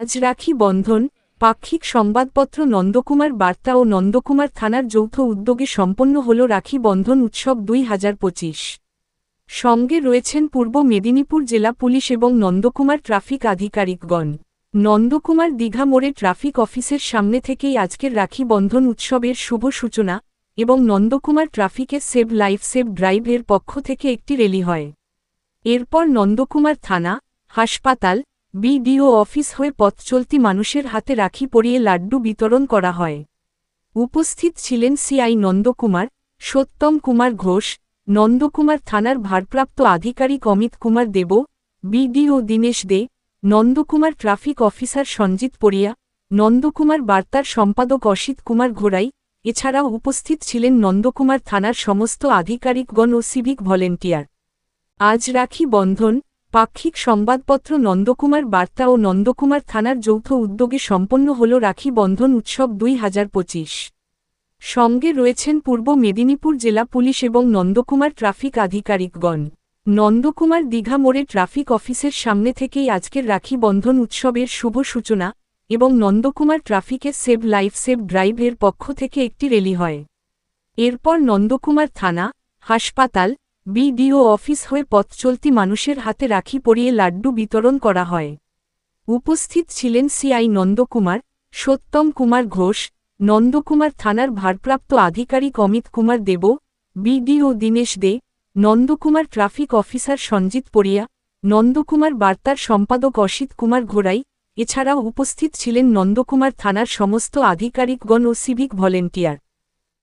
আজ রাখি বন্ধন, পাক্ষিক সংবাদপত্র নন্দকুমার বার্তা ও নন্দকুমার থানার যৌথ উদ্যোগে সম্পন্ন হল রাখি বন্ধন উৎসব দুই হাজার পঁচিশ। সঙ্গে রয়েছেন পূর্ব মেদিনীপুর জেলা পুলিশ এবং নন্দকুমার ট্রাফিক আধিকারিকগণ। নন্দকুমার দীঘা মোড়ে ট্রাফিক অফিসের সামনে থেকেই আজকের রাখি বন্ধন উৎসবের শুভ সূচনা এবং নন্দকুমার ট্রাফিকের সেভ লাইফ, সেভ ড্রাইভ এর পক্ষ থেকে একটি র্যালি হয়। এরপর নন্দকুমার থানা, হাসপাতাল বিডিও অফিস হয়ে পথ চলতি মানুষের হাতে রাখি পরিয়ে লাড্ডু বিতরণ করা হয়। উপস্থিত ছিলেন সিআই নন্দকুমার, সত্যম কুমার ঘোষ, নন্দকুমার থানার ভারপ্রাপ্ত আধিকারিক Amit Kumar Dev, BDO Dinesh De, Nandakumar traffic officer Sanjit Pariya Nandakumar বার্তার সম্পাদক অসিত কুমার ঘোড়াই, এছাড়াও উপস্থিত ছিলেন নন্দকুমার থানার সমস্ত আধিকারিকগণ ও সিভিক ভলেন্টিয়ার। আজ রাখি বন্ধন পাক্ষিক সংবাদপত্র নন্দকুমার বার্তা ও নন্দকুমার থানার যৌথ উদ্যোগে সম্পন্ন হল রাখি বন্ধন উৎসব দুই হাজার পঁচিশ। সঙ্গে রয়েছেন পূর্ব মেদিনীপুর জেলা পুলিশ এবং নন্দকুমার ট্রাফিক আধিকারিকগণ। নন্দকুমার দীঘা মোড়ে ট্রাফিক অফিসের সামনে থেকেই আজকের রাখি বন্ধন উৎসবের শুভ সূচনা এবং নন্দকুমার ট্রাফিকের সেভ লাইফ, সেভ ড্রাইভ এর পক্ষ থেকে একটি র্যালি হয়। এরপর নন্দকুমার থানা, হাসপাতাল বিডিও অফিস হয়ে পথ চলতি মানুষের হাতে রাখি পরিয়ে লাড্ডু বিতরণ করা হয়। উপস্থিত ছিলেন সিআই নন্দকুমার, সত্যম কুমার ঘোষ, নন্দকুমার থানার ভারপ্রাপ্ত আধিকারিক Amit Kumar Dev, BDO Dinesh De, Nandakumar traffic officer Sanjit Pariya Nandakumar বার্তার সম্পাদক অসিত কুমার ঘোড়াই, এছাড়াও উপস্থিত ছিলেন নন্দকুমার থানার সমস্ত আধিকারিকগণ ও সিভিক ভলেন্টিয়ার।